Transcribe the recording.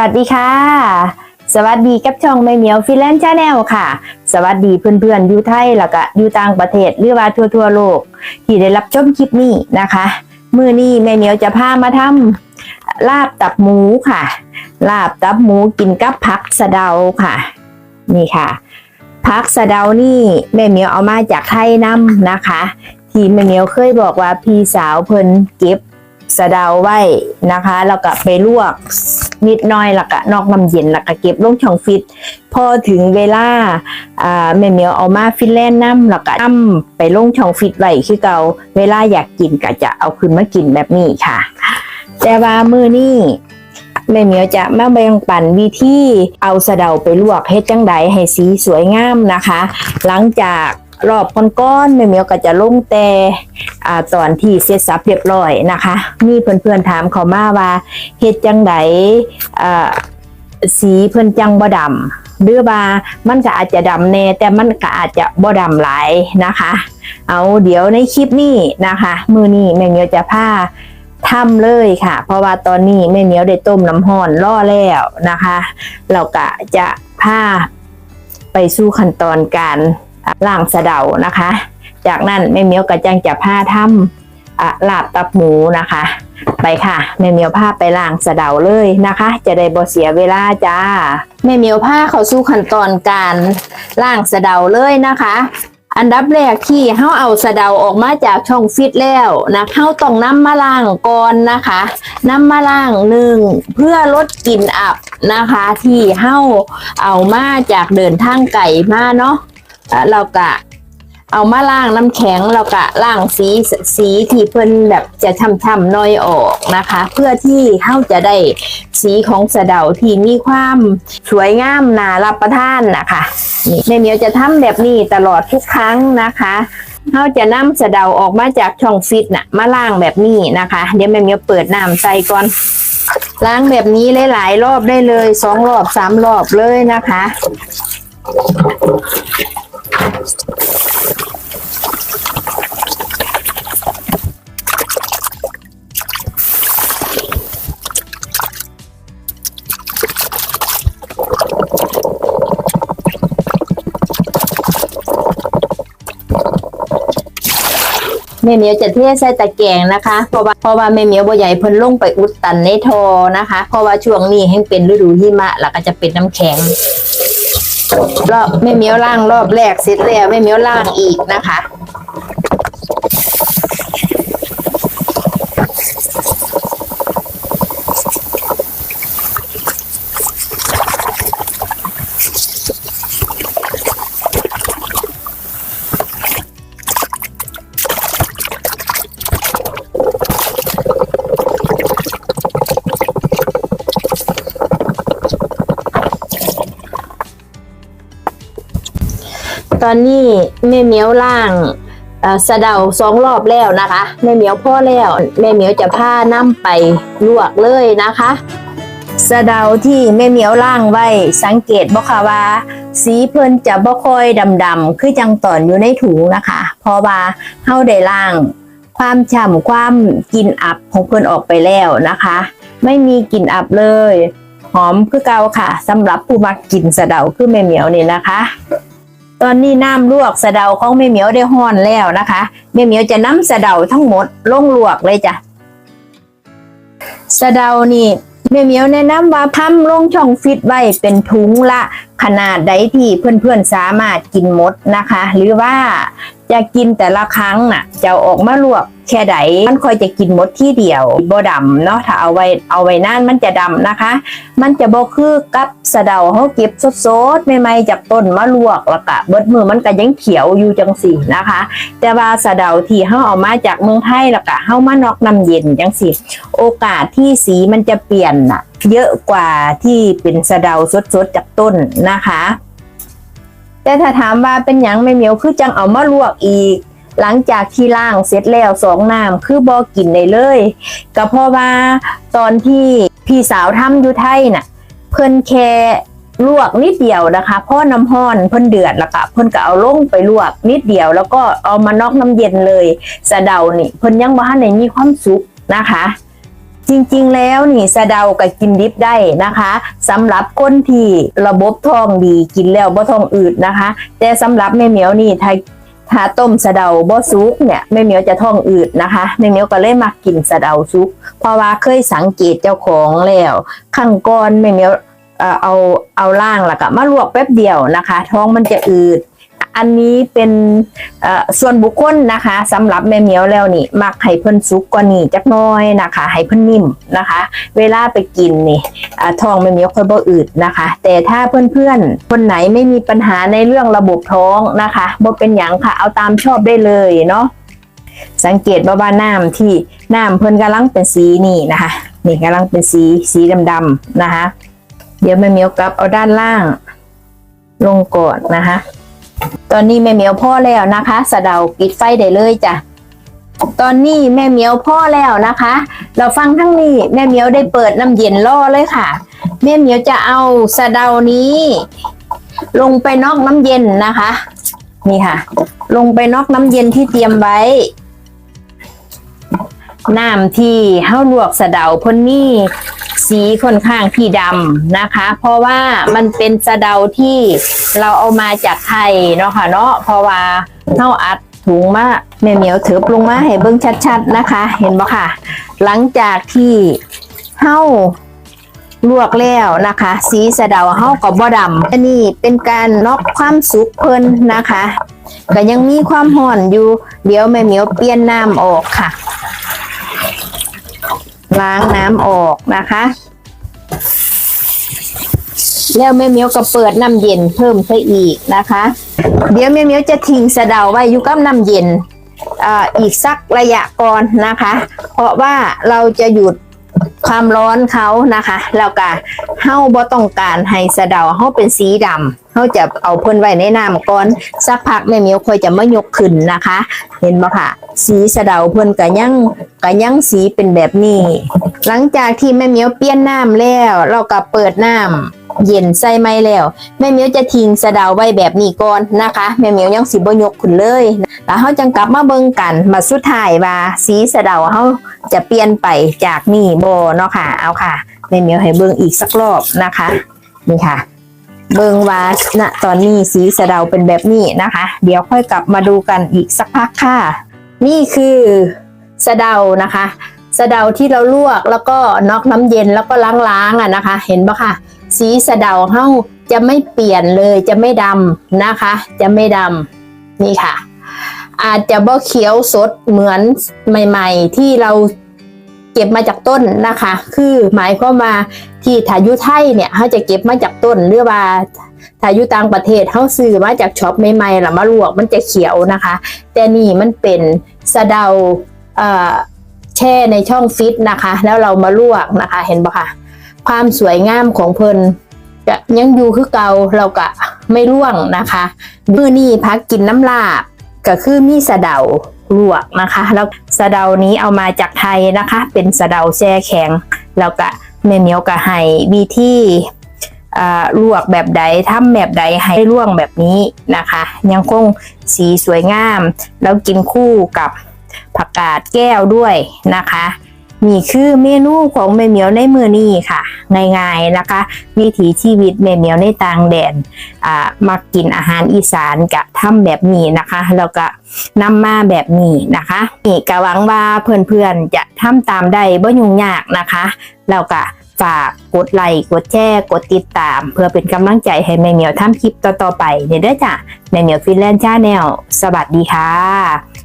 วัสดีค่ะ สวัสดีกับช่องแม่เหมียวฟิแลนซ์ชาแนลค่ะ สวัสดีเพื่อนๆอยู่ไทยแล้วก็อยู่ต่างประเทศหรือว่าทั่วๆโลก ที่ได้รับชมคลิปนี้นะคะ มือนี้แม่เหมียวจะพามาทำลาบตับหมูค่ะ ลาบตับหมูกินกับผักสะเดาค่ะ นี่ค่ะผักสะเดานี่แม่เหมียวเอามาจากไทยน้ำนะคะ ที่แม่เหมียวเคยบอกว่าพี่สาวเพิ่นเก็บสะเดาไว้นะคะแล้วก็ไปลวก นิดหน้อยแล้วก็นอกน้ำเย็นแล้วก็เก็บลงช่องฟิตพอถึงเวลาอ่าแม่เมียวเอามาฟินแลนด์น้ำแล้วก็น้ำไปลงช่องฟิตไว้คือเกาเวลาอยากกินก็จะเอาขึ้นมากินแบบนี้ค่ะ แต่ว่ามือนี้แม่เหมียวจะมาแบ่งปันวิธีเอาสะเดาไปลวกเฮ็ดจังใดให้สีสวยงามนะคะ หลังจาก รอบก้อนๆแม่เหมียวก็จะลงแต่ตอนที่เสร็จสับเรียบร้อยนะคะ มีเพื่อนๆถามเขามาว่าเฮ็ดจังใดสีเพิ่นจังบ่ดำหรือว่ามันก็อาจจะดำแน่แต่มันก็อาจจะบ่ดำหลายนะคะ เอาเดี๋ยวในคลิปนี้นะคะ มือนี้แม่เหมียวจะพาทำเลยค่ะ เพราะว่าตอนนี้แม่เหมียวได้ต้มน้ำห้อนล่อแล้วนะคะ เราก็จะพาไปสู่ขั้นตอนการ ล่างสะเดานะคะ จากนั้นแม่เมียวก็จังจะพาทำลาบตับหมูนะคะ ไปค่ะแม่เมียวพาไปล่างสะเดาเลยนะคะ จะได้บ่เสียเวลาจ้าแม่เมียวพาเข้าสู่ขั้นตอนการล่างสะเดาเลยนะคะอันดับแรกที่เฮาเอาสะเดาออกมาจากช่องฟิตแล้วนะเฮาต้องน้ำมาล้างก่อนนะคะน้ำมาล้างหนึ่งเพื่อลดกลิ่นอับนะคะ ที่เฮาเอามาจากเดินทางไก่มาเนาะ แล้วเราก็เอามาล้างน้ำแข็งเราก็ล้างสีสีที่เพิ่นแบบจะช่ำๆน้อยออกนะคะ เพื่อที่เฮาจะได้สีของสะเดาที่มีความสวยงามน่ารับประทานนะคะนี่เหมียวจะทำแบบนี้ตลอดทุกครั้งนะคะเราจะนำสะเดาออกมาจากช่องฟิตน่ะมาล้างแบบนี้นะคะ เดี๋ยวแม่เหมียวเปิดน้ำใส่ก่อนล้างแบบนี้หลายๆรอบได้เลยสองรอบสามรอบเลยนะคะ แม่เหมียวจะเทใส่ตะแกรงนะคะ เพราะว่าเพราะว่าแม่เหมียวบ่ใหญ่เพิ่นลงไปอุดตันในทอนะคะ เพราะว่าช่วงนี้แห้งเป็นฤดูหิมะแล้วก็จะเป็นน้ำแข็งรอบแม่เหมียวล่างรอบแรกเสร็จแล้วแม่เหมียวล่างอีกนะคะ ตอนนี้แม่เหมียวล่างเสะเดาสองรอบแล้วนะคะแม่เหมียวพ่อแล้วแม่เหมียวจะพาน้ำไปลวกเลยนะคะสะเดาที่แม่เหมียวล่างไว้สังเกตบ่ค่ะว่า สีเพิ่นจะบ่ค่อยดำๆคือจังตอนอยู่ในถุงนะคะ เพราะว่าเฮาได้ล่าง ความฉ่ำความกลิ่นอับของเพิ่นออกไปแล้วนะคะ ไม่มีกลิ่นอับเลย หอมคือเก่าค่ะสำหรับผู้มักกินสะเดาคือแม่เหมียวนี่นะคะ ตอนนี้น้ำลวกสะเดาของแม่เหมียวได้ห้อนแล้วนะคะแม่เหมียวจะน้ำสะเดาทั้งหมดลงลวกเลยจ้ะสะเดานี่แม่เหมียวแนะนำว่าทำลงช่องฟิตไว้เป็นถุงละขนาดใดที่เพื่อนๆสามารถกินหมดนะคะ หรือว่า จะกินแต่ละครั้งน่ะ จะออกมาลวกแค่ใดมันค่อยจะกินหมดที่เดียวบ่ดำเนาะถ้าเอาไว้เอาไว้นานมันจะดำนะคะ มันจะบ่คือกับสะเดาเฮาเก็บสดๆใหม่ๆจากต้นมาลวกแล้วก็เบิดมือมันก็ยังเขียวอยู่จังสี่นะคะ แต่ว่าสะเดาที่เฮาเอามาจากเมืองไทยแล้วก็เฮามานอกน้ำเย็นจังสี่โอกาสที่สีมันจะเปลี่ยนน่ะเยอะกว่าที่เป็นสะเดาสดๆจากต้นนะคะ แต่ถ้าถามว่าเป็นหยังไม่เหมียวคือจังเอามาลวกอีก หลังจากที่ล่างเสร็จแล้วสองน้ำคือบอกินได้เลย ก็เพราะว่าตอนที่พี่สาวทำอยู่ไทยน่ะ เพิ่นแค่ลวกนิดเดียวนะคะพราะน้ำห้อนเพิ่นเดือดแล้วก็เพิ่นก็เอาลงไปลวกนิดเดียว แล้วก็เอามานอกน้ำเย็นเลยสะเดานี่เพิ่นยังบ่ทันได้มีความสุขนะคะ จริงๆ แล้วนี่สะเดากับกินดิบได้นะคะสำหรับคนที่ระบบท้องดีกินแล้วบ่ท้องอืดนะคะ แต่สำหรับแม่เหมียวนี่ถ้าถ้าต้มสะเดาบ่สุกเนี่ยแม่เหมียวจะท้องอืดนะคะแม่เหมียวก็เลยมากินสะเดาสุก เพราะว่าเคยสังเกตเจ้าของแล้วข้างก่อนแม่เหมียวเออเอาเอาล่างแล้วก็มาลวกแป๊บเดียวนะคะ ท้องมันจะอืด อันนี้เป็นส่วนบุคคลนะคะสำหรับแม่เหมียวแล้วนี่มักให้เพิ่นสุกกว่านี้จักน้อยนะคะ ให้เพิ่นนิ่มนะคะ เวลาไปกินนี่ท้องแม่เหมียวค่อยบ่อืดนะคะ แต่ถ้าเพื่อนๆคนไหนไม่มีปัญหาในเรื่องระบบท้องนะคะบ่เป็นหยังค่ะเอาตามชอบได้เลยเนาะสังเกตว่าว่าน้ำที่น้ำเพิ่นกำลังเป็นสีนี่นะคะ นี่กำลังเป็นสีสีดำๆนะคะ เดี๋ยวแม่เหมียวกลับเอาด้านล่างลงก่อนนะคะ ตอนนี้แม่เหมียวพ่อแล้วนะคะสะเดาปิดไฟได้เลยจ้ะตอนนี้แม่เหมียวพ่อแล้วนะคะ เราฟังทั้งนี้แม่เหมียวได้เปิดน้ำเย็นล่อเลยค่ะ แม่เหมียวจะเอาสะเดานี้ ลงไปนอกน้ำเย็นนะคะ นี่ค่ะ ลงไปนอกน้ำเย็นที่เตรียมไว้น้ำที่เฮาลวกสะเดาพ่นนี่ สีค่อนข้างที่ดำนะคะ เพราะว่ามันเป็นสะเดาที่เราเอามาจากไทยเนาะค่ะเนาะเพราะว่าเฮ้าอัดถุงมาแม่เหมียวถือปลงมาให้เบิ้งชัดๆนะคะ เห็นบ่ค่ะ หลังจากที่เฮ้าลวกแล้วนะคะ สีสะเดาเฮ้ากับบ่ดำอันนี้เป็นการนอกความสุกเพิ่นนะคะก็ยังมีความห่อนอยู่ เดี๋ยวแม่เหมียวเปลี่ยนน้ำออกค่ะ ล้างน้ำออกนะคะ แล้วแม่เมียวก็เปิดน้ำเย็นเพิ่มไปอีกนะคะ เดี๋ยวแม่เมียวจะทิ้งสะเดาไว้อยู่กับน้ำเย็นอ,อีกสักระยะก่อนนะคะ เพราะว่าเราจะหยุดความร้อนเขานะคะ แล้วก็เฮาบ่ต้องการให้สะเดาเฮาเป็นสีดำ เฮาจะเอาเพิ่นไว้ในน้ำก่อนสักพักแม่เมียวค่อยจะมายกขึ้นนะคะ เห็นบ่ค่ะ สีสะเดาเพิ่นก็ยังก็ยังสีเป็นแบบนี้ หลังจากที่แม่เมียวเปลี่ยนน้ำแล้ว เราก็เปิดน้ำเย็นใส่ไม้แล้วแม่เมียวจะทิ้งสะเดาไว้แบบนี้ก่อนนะคะแม่เมียวยังสิบ่ยกขึ้นเลยแล้วเฮาจังกลับมาเบิ่งกันมาสุดท้ายว่าสีสะเดาเฮาจะเปลี่ยนไปจากนี่บ่เนาะค่ะเอาค่ะแม่เมียวให้เบิ่งอีกสักรอบนะคะ นี่ค่ะ เบิงว่าณตอนนี้สีสะเดาเป็นแบบนี้นะคะ เดี๋ยวค่อยกลับมาดูกันอีกสักพักค่ะ นี่คือสะเดานะคะสะเดาที่เราลวกแล้วก็นอกน้ำเย็นแล้วก็ล้างๆอะนะคะ เห็นปะค่ะสีสะเดาเฮาจะไม่เปลี่ยนเลยจะไม่ดำนะคะ จะไม่ดำนี่ค่ะ อาจจะบ่เขียวสดเหมือนใหม่ ๆ ที่เรา เก็บมาจากต้นนะคะ คือหมายความว่าที่ถายุไทยเนี่ยเขาจะเก็บมาจากต้นหรือว่าถายุต่างประเทศเขาซื้อมาจากช็อปใหม่ๆแล้วมาลวกมันจะเขียวนะคะ แต่นี่มันเป็นสะเดาเแช่ในช่องฟิตนะคะ แล้วเรามาลวกนะคะเห็นปะคะความสวยงามของเพลินจะยังอยู่คือเก่าเราก็ไม่ร่วงนะคะ มื้อนี้พักกินน้ำลาบก็คือมีสะเดา ลวกนะคะ แล้วสะเดานี้เอามาจากไทยนะคะ เป็นสะเดาแช่แข็ง แล้วก็แม่เหมียวก็ให้วิธีลวกแบบใดทำแบบใดให้ร่วงแบบนี้นะคะ ยังคงสีสวยงาม แล้วกินคู่กับผักกาดแก้วด้วยนะคะ นี่คือเมนูของแม่เหมียวในมือนี้ค่ะ ง่ายๆนะคะ วิถีชีวิตแม่เหมียวในต่างแดนอ่ามากินอาหารอีสานกะทำแบบนี้นะคะแล้วก็นำมาแบบนี้นะคะนี่ก็หวังว่าเพื่อนๆจะทำตามได้บ่ยุ่งยากนะคะแล้วก็ฝากกดไลค์กดแชร์กดติดตาม เพื่อเป็นกำลังใจให้แม่เหมียวทำคลิปต่อๆไปเนี่ยเด้จ้ะแม่เหมียวฟินแลนด์ชาแนลสวัสดีค่ะ